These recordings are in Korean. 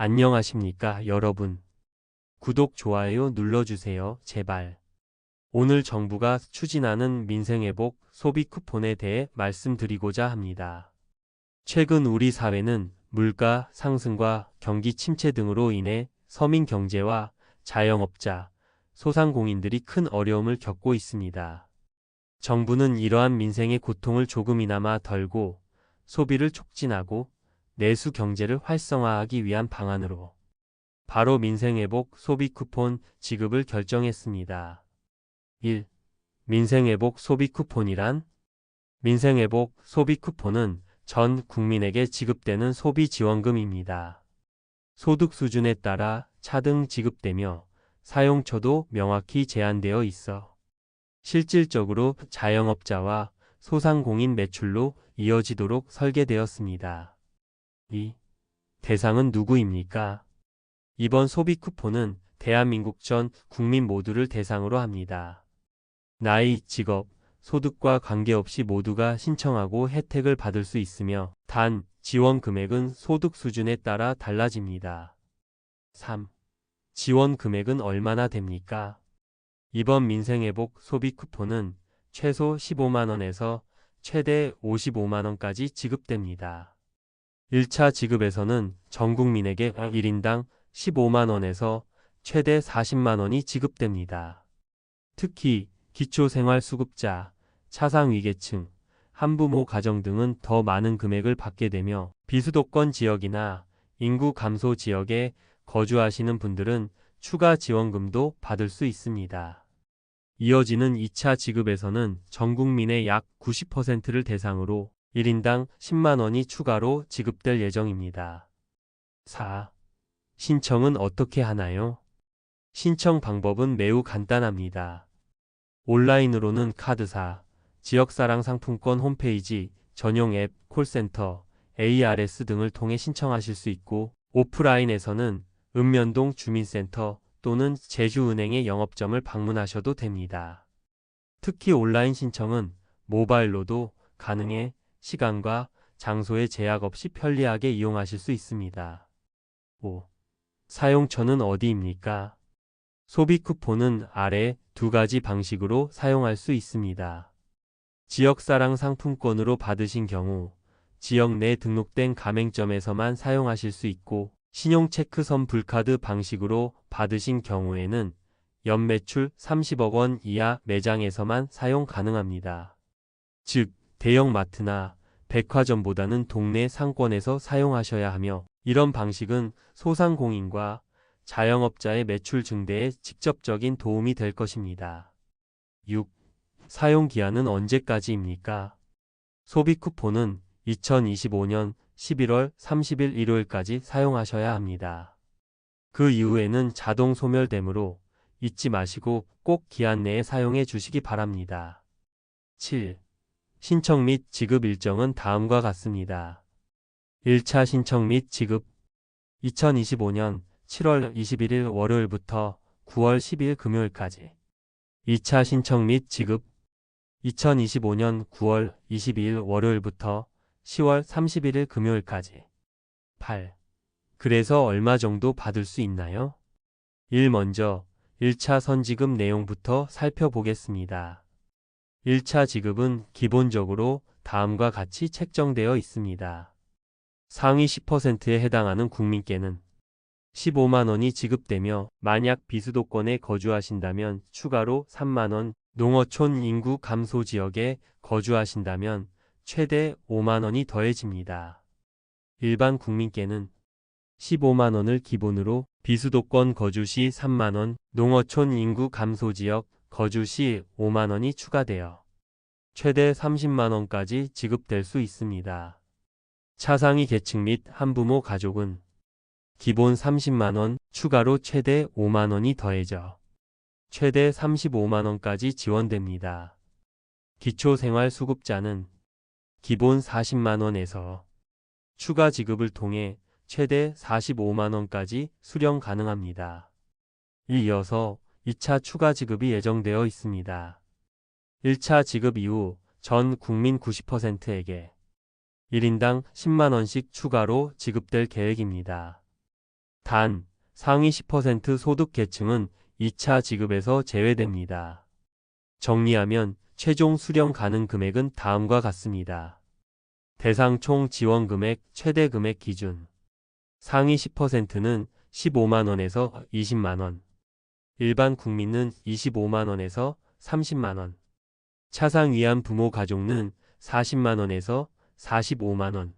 안녕하십니까, 여러분. 구독, 좋아요 눌러주세요, 제발. 오늘 정부가 추진하는 민생회복 소비 쿠폰에 대해 말씀드리고자 합니다. 최근 우리 사회는 물가 상승과 경기 침체 등으로 인해 서민 경제와 자영업자, 소상공인들이 큰 어려움을 겪고 있습니다. 정부는 이러한 민생의 고통을 조금이나마 덜고 소비를 촉진하고 내수 경제를 활성화하기 위한 방안으로 바로 민생회복 소비 쿠폰 지급을 결정했습니다. 1. 민생회복 소비 쿠폰이란 민생회복 소비 쿠폰은 전 국민에게 지급되는 소비 지원금입니다. 소득 수준에 따라 차등 지급되며 사용처도 명확히 제한되어 있어 실질적으로 자영업자와 소상공인 매출로 이어지도록 설계되었습니다. 2. 대상은 누구입니까? 이번 소비 쿠폰은 대한민국 전 국민 모두를 대상으로 합니다. 나이, 직업, 소득과 관계없이 모두가 신청하고 혜택을 받을 수 있으며 단 지원 금액은 소득 수준에 따라 달라집니다. 3. 지원 금액은 얼마나 됩니까? 이번 민생회복 소비 쿠폰은 최소 15만원에서 최대 55만원까지 지급됩니다. 1차 지급에서는 전 국민에게 1인당 15만원에서 최대 40만원이 지급됩니다. 특히 기초생활수급자, 차상위계층, 한부모 가정 등은 더 많은 금액을 받게 되며 비수도권 지역이나 인구 감소 지역에 거주하시는 분들은 추가 지원금도 받을 수 있습니다. 이어지는 2차 지급에서는 전 국민의 약 90%를 대상으로 1인당 10만 원이 추가로 지급될 예정입니다. 4. 신청은 어떻게 하나요? 신청 방법은 매우 간단합니다. 온라인으로는 카드사, 지역사랑 상품권 홈페이지, 전용 앱, 콜센터, ARS 등을 통해 신청하실 수 있고, 오프라인에서는 읍면동 주민센터 또는 제주은행의 영업점을 방문하셔도 됩니다. 특히 온라인 신청은 모바일로도 가능해 시간과 장소의 제약 없이 편리하게 이용하실 수 있습니다. 5. 사용처는 어디입니까? 소비 쿠폰은 아래 두 가지 방식으로 사용할 수 있습니다. 지역사랑 상품권으로 받으신 경우 지역 내 등록된 가맹점에서만 사용하실 수 있고 신용체크 선 불카드 방식으로 받으신 경우에는 연매출 30억 원 이하 매장에서만 사용 가능합니다. 즉, 대형 마트나 백화점보다는 동네 상권에서 사용하셔야 하며 이런 방식은 소상공인과 자영업자의 매출 증대에 직접적인 도움이 될 것입니다. 6. 사용 기한은 언제까지입니까? 소비 쿠폰은 2025년 11월 30일 일요일까지 사용하셔야 합니다. 그 이후에는 자동 소멸되므로 잊지 마시고 꼭 기한 내에 사용해 주시기 바랍니다. 7. 신청 및 지급 일정은 다음과 같습니다. 1차 신청 및 지급 2025년 7월 21일 월요일부터 9월 10일 금요일까지 2차 신청 및 지급 2025년 9월 22일 월요일부터 10월 31일 금요일까지 8. 그래서 얼마 정도 받을 수 있나요? 1. 먼저 1차 선지급 내용부터 살펴보겠습니다. 1차 지급은 기본적으로 다음과 같이 책정되어 있습니다. 상위 10%에 해당하는 국민께는 15만원이 지급되며 만약 비수도권에 거주하신다면 추가로 3만원, 농어촌 인구 감소 지역에 거주하신다면 최대 5만원이 더해집니다. 일반 국민께는 15만원을 기본으로 비수도권 거주 시 3만원, 농어촌 인구 감소 지역 거주 시 5만원이 추가되어 최대 30만원까지 지급될 수 있습니다. 차상위 계층 및 한부모 가족은 기본 30만원, 추가로 최대 5만원이 더해져 최대 35만원까지 지원됩니다. 기초생활수급자는 기본 40만원에서 추가 지급을 통해 최대 45만원까지 수령 가능합니다. 이어서 2차 추가 지급이 예정되어 있습니다. 1차 지급 이후 전 국민 90%에게 1인당 10만원씩 추가로 지급될 계획입니다. 단, 상위 10% 소득 계층은 2차 지급에서 제외됩니다. 정리하면 최종 수령 가능 금액은 다음과 같습니다. 대상 총 지원 금액 최대 금액 기준. 상위 10%는 15만원에서 20만원. 일반 국민은 25만원에서 30만원. 차상 위안 부모 가족은 40만원에서 45만원.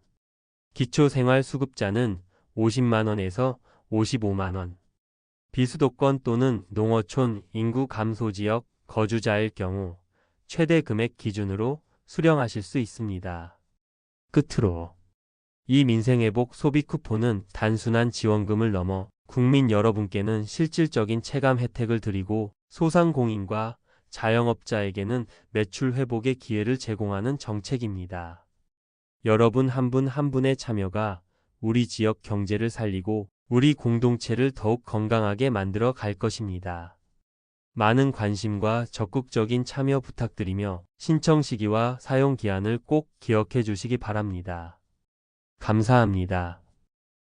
기초생활수급자는 50만원에서 55만원. 비수도권 또는 농어촌 인구 감소 지역 거주자일 경우 최대 금액 기준으로 수령하실 수 있습니다. 끝으로 이 민생회복 소비 쿠폰은 단순한 지원금을 넘어 국민 여러분께는 실질적인 체감 혜택을 드리고 소상공인과 자영업자에게는 매출 회복의 기회를 제공하는 정책입니다. 여러분 한분한 분의 참여가 우리 지역 경제를 살리고 우리 공동체를 더욱 건강하게 만들어 갈 것입니다. 많은 관심과 적극적인 참여 부탁드리며 신청 시기와 사용 기한을 꼭 기억해 주시기 바랍니다. 감사합니다.